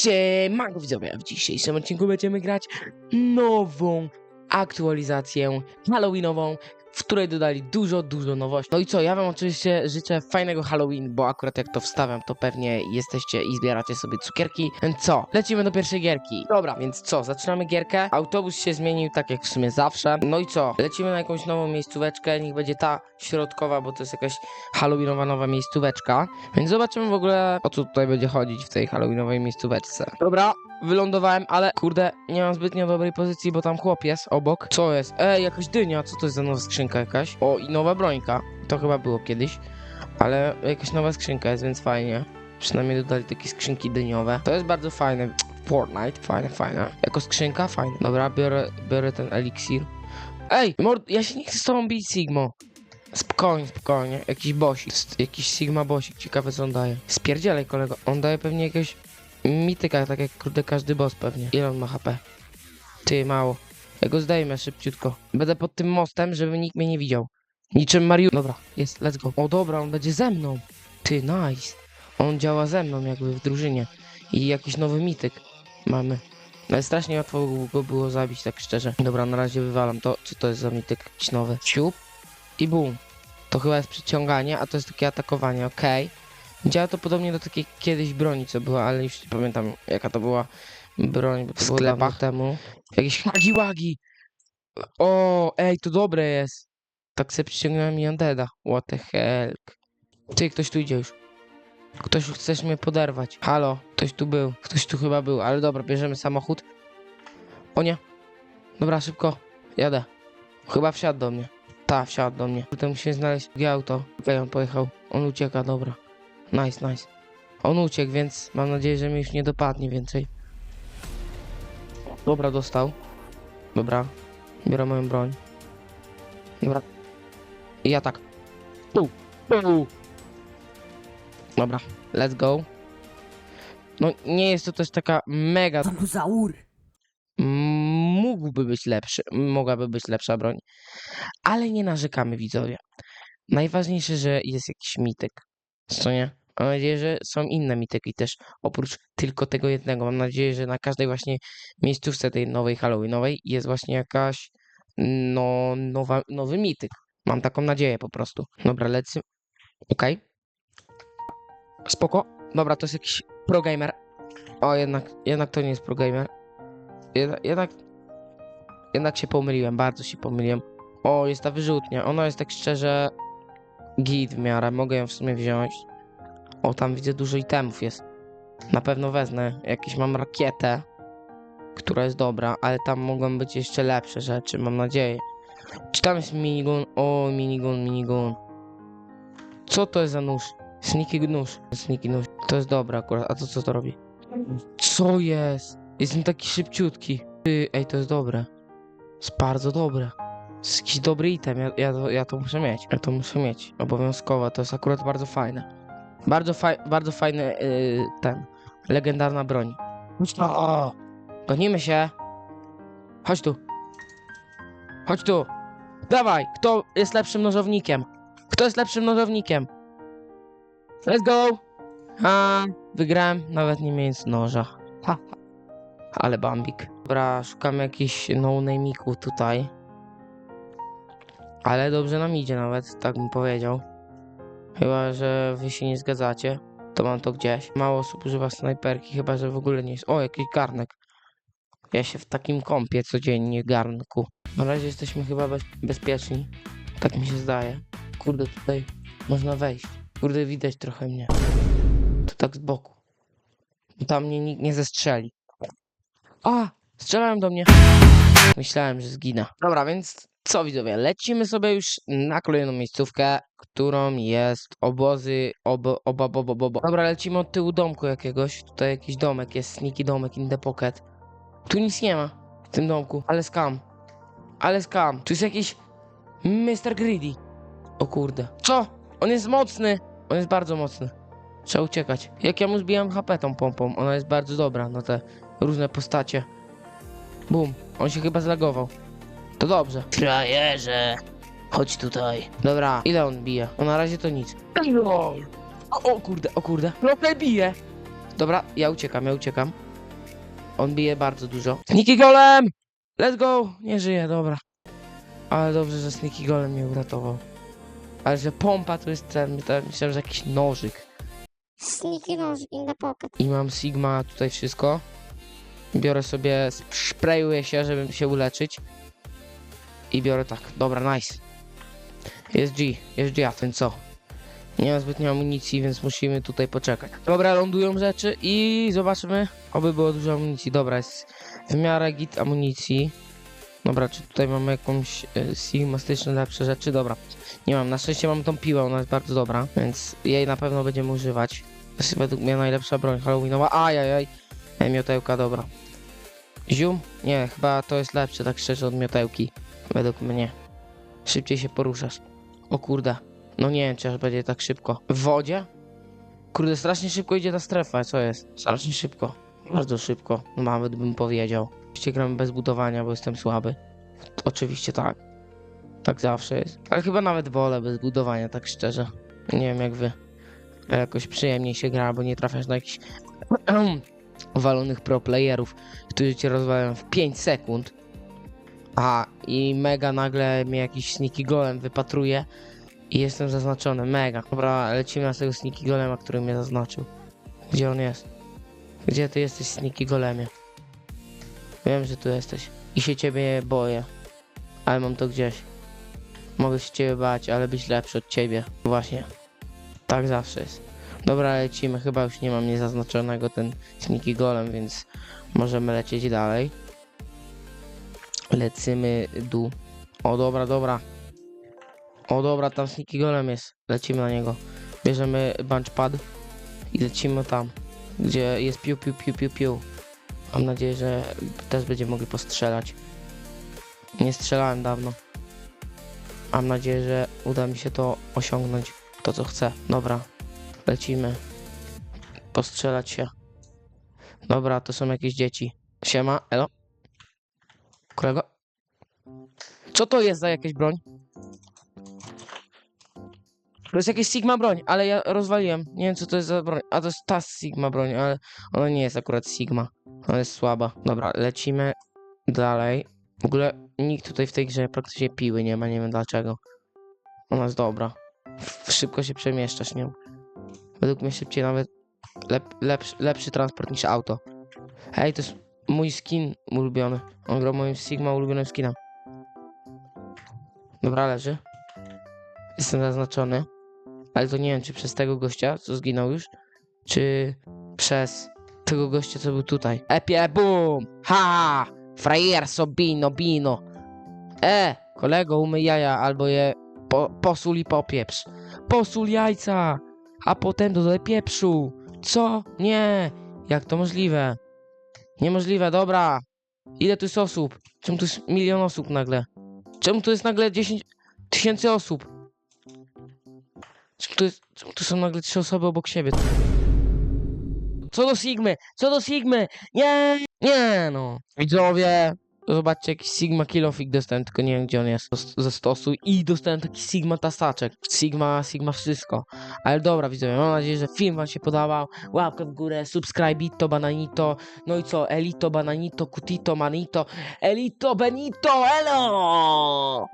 Siemanko widzowie, w dzisiejszym odcinku będziemy grać nową aktualizację halloweenową, w której dodali dużo, dużo nowości. No i co, ja wam oczywiście życzę fajnego Halloween, bo akurat jak to wstawiam, to pewnie jesteście i zbieracie sobie cukierki. Więc co, lecimy do pierwszej gierki. Dobra, więc co, zaczynamy gierkę. Autobus się zmienił tak jak w sumie zawsze. No i co, lecimy na jakąś nową miejscóweczkę, niech będzie ta środkowa, bo to jest jakaś halloweenowa nowa miejscóweczka. Więc zobaczymy w ogóle, o co tutaj będzie chodzić w tej halloweenowej miejscóweczce. Dobra, wylądowałem, ale kurde, nie mam zbytnio dobrej pozycji, bo tam chłop jest obok. Co jest? Ej, jakaś dynia, co to jest za nowa skrzynka jakaś? O, i nowa brońka. To chyba było kiedyś, ale jakaś nowa skrzynka jest, więc fajnie. Przynajmniej dodali takie skrzynki dyniowe. To jest bardzo fajne. Fortnite, fajne, fajne. Jako skrzynka, fajne. Dobra, biorę, biorę ten eliksir. Ej, mord, ja się nie chcę z tobą bić, Sigmo. Spokojnie, spokojnie. Jakiś bosik. Jakiś Sigma bosik. Ciekawe co on daje. Spierdzielaj kolego. On daje pewnie jakiegoś mityka, tak jak kurde każdy boss pewnie. Ile on ma HP? Ty, mało. Ja go zdejmę szybciutko. Będę pod tym mostem, żeby nikt mnie nie widział. Niczym Mario... Dobra, jest, let's go. O dobra, on będzie ze mną. Ty, nice. On działa ze mną jakby w drużynie. I jakiś nowy mityk mamy. Ale strasznie łatwo go było zabić, tak szczerze. Dobra, na razie wywalam to. Co to jest za mityk jakiś nowy? Siup i bum. To chyba jest przyciąganie, a to jest takie atakowanie, okej. Działa to podobnie do takiej kiedyś broni, co była, ale już nie pamiętam jaka to była broń, bo to W było sklepach. temu. Jakieś hagi-wagi. O, ej, to dobre jest. Tak sobie przyciągnąłem i Undeada. What the hell. Ty, ktoś tu idzie już. Ktoś chce mnie poderwać. Halo, ktoś tu był. Ktoś tu chyba był, ale dobra, bierzemy samochód. O nie. Dobra, szybko. Jadę. Chyba wsiadł do mnie. Ta, wsiadł do mnie. Potem musimy znaleźć drugie auto. Okej, on pojechał. On ucieka, dobra. Nice, nice. On uciekł, więc mam nadzieję, że mnie już nie dopadnie więcej. Dobra, dostał. Dobra. Biorę moją broń. Dobra. I ja tak. Tu. Tu. Dobra, let's go. No, nie jest to też taka mega Dinozaur! mógłby być lepszy, mogłaby być lepsza broń, ale nie narzekamy widzowie. Najważniejsze, że jest jakiś mityk, co nie? Mam nadzieję, że są inne mityki też, oprócz tylko tego jednego. Mam nadzieję, że na każdej właśnie miejscówce tej nowej Halloweenowej jest właśnie jakaś, no, nowa, nowy mityk. Mam taką nadzieję po prostu. Dobra, lecimy. Okej. Spoko. Dobra, to jest jakiś pro gamer. O, jednak, jednak to nie jest pro gamer. Jednak, jednak, jednak się pomyliłem, bardzo się pomyliłem. O, jest ta wyrzutnia. Ona jest tak szczerze git w miarę. Mogę ją w sumie wziąć. O, tam widzę dużo itemów jest. Na pewno wezmę. Jakieś mam rakietę, która jest dobra, ale tam mogą być jeszcze lepsze rzeczy, mam nadzieję. Czy tam jest minigun? O, minigun, minigun. Co to jest za nóż? Sneaky nóż. Sneaky nóż. To jest dobre akurat. A to co to robi? Co jest? Jestem taki szybciutki. Ej, to jest dobre. Jest bardzo dobre. Jest jakiś dobry item. Ja, ja, to, ja to muszę mieć. Ja to muszę mieć. Obowiązkowo. To jest akurat bardzo fajne. Bardzo, faj, bardzo fajny yy, ten. Legendarna broń. O, gonimy się. Chodź tu. Chodź tu. Dawaj, kto jest lepszym nożownikiem? Kto jest lepszym nożownikiem? Let's go! A, wygrałem, nawet nie mając noża. Ha, ha. Ale bambik. Dobra, szukamy jakichś no-name'ików tutaj. Ale dobrze nam idzie nawet, tak bym powiedział. Chyba, że wy się nie zgadzacie, to mam to gdzieś. Mało osób używa snajperki, chyba, że w ogóle nie jest. O, jakiś garnek. Ja się w takim kąpię codziennie, garnku. Na razie jesteśmy chyba bez bezpieczni. Tak mi się zdaje. Kurde, tutaj można wejść. Kurde, widać trochę mnie. To tak z boku. Tam mnie nikt nie zestrzeli. A! Strzelają do mnie. Myślałem, że zginę. Dobra, więc co widzowie, lecimy sobie już na kolejną miejscówkę, którą jest obozy, obo, oba, oba, oba, oba. Dobra, lecimy od tyłu domku jakiegoś. Tutaj jakiś domek jest, sneaky domek in the pocket. Tu nic nie ma w tym domku, ale skam. Ale skam. Tu jest jakiś Mr. Greedy. O kurde. Co? On jest mocny. On jest bardzo mocny. Trzeba uciekać. Jak ja mu zbijam HP tą pompą, ona jest bardzo dobra na te różne postacie. Bum. On się chyba zlagował. To dobrze. Frajerze. Chodź tutaj. Dobra, ile on bije? No na razie to nic. O, o kurde, o kurde. Trochę bije. Dobra, ja uciekam, ja uciekam. On bije bardzo dużo. Sneaky Golem! Let's go! Nie żyje, dobra. Ale dobrze, że Sneaky Golem mnie uratował. Ale że pompa to jest ten, myślałem, myślałem, że jakiś nożyk. Sneaky nose in the pocket. I mam Sigma tutaj wszystko. Biorę sobie, sprayuję się, żeby się uleczyć. I biorę tak. Dobra, nice. Jest G, jest G, a ten co? Nie ma zbytnio amunicji, więc musimy tutaj poczekać. Dobra, lądują rzeczy i zobaczymy, oby było dużo amunicji. Dobra, jest w miarę git amunicji. Dobra, czy tutaj mamy jakąś y, sigmastyczne lepsze rzeczy? Dobra, nie mam. Na szczęście mam tą piłę, ona jest bardzo dobra, więc jej na pewno będziemy używać. To jest według mnie najlepsza broń halloweenowa. Ajajaj, e, miotełka, dobra. Zium? Nie, chyba to jest lepsze, tak szczerze, od miotełki. Według mnie. Szybciej się poruszasz. O kurde. No nie wiem, czy aż będzie tak szybko. W wodzie? Kurde, strasznie szybko idzie ta strefa, co jest? Strasznie szybko. Bardzo szybko, nawet bym powiedział. Oczywiście gramy bez budowania, bo jestem słaby. Oczywiście tak. Tak zawsze jest. Ale chyba nawet wolę bez budowania, tak szczerze. Nie wiem jak wy. Jakoś przyjemniej się gra, bo nie trafiasz na jakichś walonych pro playerów, którzy cię rozwalają w 5 sekund. A i mega nagle mnie jakiś sneaky golem wypatruje i jestem zaznaczony. Mega. Dobra, lecimy na tego sneaky golema, który mnie zaznaczył. Gdzie on jest? Gdzie ty jesteś, sneaky golemie? Wiem, że tu jesteś. I się ciebie boję. Ale mam to gdzieś. Mogę się ciebie bać, ale być lepszy od ciebie. Właśnie. Tak zawsze jest. Dobra, lecimy. Chyba już nie mam niezaznaczonego ten sneaky golem, więc możemy lecieć dalej. Lecimy dół. O, dobra, dobra. O, dobra, tam sneaky golem jest. Lecimy na niego. Bierzemy bunchpad i lecimy tam, gdzie jest piu, piu, piu, piu, piu. Mam nadzieję, że też będziemy mogli postrzelać. Nie strzelałem dawno. Mam nadzieję, że uda mi się to osiągnąć. To, co chcę. Dobra, lecimy. Postrzelać się. Dobra, to są jakieś dzieci. Siema, elo. Kolego? Co to jest za jakaś broń? To jest jakieś Sigma broń, ale ja rozwaliłem. Nie wiem co to jest za broń. A to jest ta Sigma broń, ale ona nie jest akurat Sigma. Ona jest słaba. Dobra, lecimy dalej. W ogóle nikt tutaj w tej grze praktycznie piły nie ma, nie wiem dlaczego. Ona jest dobra. Szybko się przemieszczasz nią. Według mnie szybciej nawet lep, lepszy, lepszy transport niż auto. Hej, to jest mój skin ulubiony. On grał moim Sigma ulubionym skinem. Dobra, leży. Jestem zaznaczony. Ale to nie wiem, czy przez tego gościa, co zginął już, czy przez tego gościa, co był tutaj. Epie, boom! Ha! Frajer sobino, bino. E, kolego, umyj jaja, albo je po, posól i popieprz. Posól jajca, a potem dodaj pieprzu. Co? Nie! Jak to możliwe? Niemożliwe, dobra. Ile tu jest osób? Czemu tu jest milion osób nagle? Czemu tu jest nagle 10 tysięcy osób? Czemu tu, jest, czemu tu są nagle trzy osoby obok siebie? Co do Sigmy? Co do Sigmy? Nie! Nie no. Widzowie, zobaczcie jakiś Sigma Kilofik dostałem, tylko nie wiem gdzie on jest ze stosu i dostałem taki Sigma tasaczek. Sigma, Sigma wszystko. Ale dobra widzowie, mam nadzieję, że film wam się podobał. Łapkę w górę, subskrybito, bananito. No i co? Elito, bananito, kutito, manito. Elito, benito, elo!